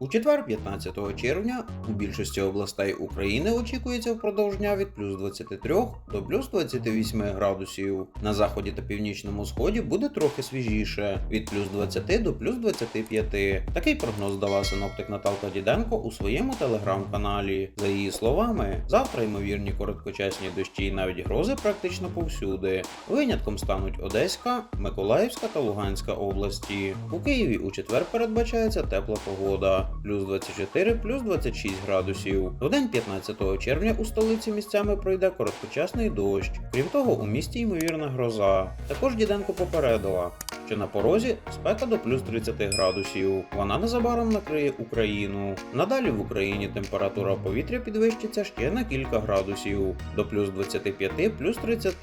У четвер, 15 червня, у більшості областей України очікується впродовж дня від плюс 23 до плюс 28 градусів. На заході та північному сході буде трохи свіжіше від плюс 20 до плюс 25. Такий прогноз дала синоптик Наталка Діденко у своєму телеграм-каналі. За її словами, завтра ймовірні короткочасні дощі і навіть грози практично повсюди. Винятком стануть Одеська, Миколаївська та Луганська області. У Києві у четвер передбачається тепла погода плюс 24, плюс 26 градусів. В день 15 червня у столиці місцями пройде короткочасний дощ. Крім того, у місті ймовірна гроза. Також Діденко попередила, що на порозі спека до плюс 30 градусів. Вона незабаром накриє Україну. Надалі в Україні температура повітря підвищиться ще на кілька градусів до плюс 25, плюс 30.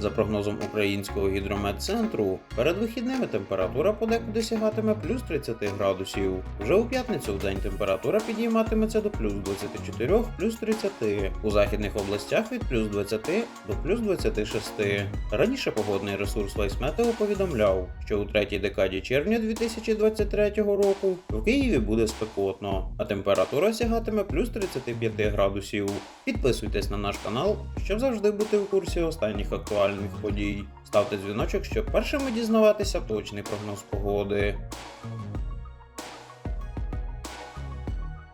За прогнозом українського гідрометцентру, перед вихідними температура подекуди сягатиме плюс 30 градусів. Вже у п'ятницю в день температура підійматиметься до плюс 24, плюс 30. У західних областях від плюс 20 до плюс 26. Раніше погодний ресурс Вайсметео повідомляв, що у третій декаді червня 2023 року в Києві буде спекотно, а температура сягатиме плюс 35 градусів. Підписуйтесь на наш канал, щоб завжди бути в курсі останніх актуальних подій. Ставте дзвіночок, щоб першими дізнаватися точний прогноз погоди.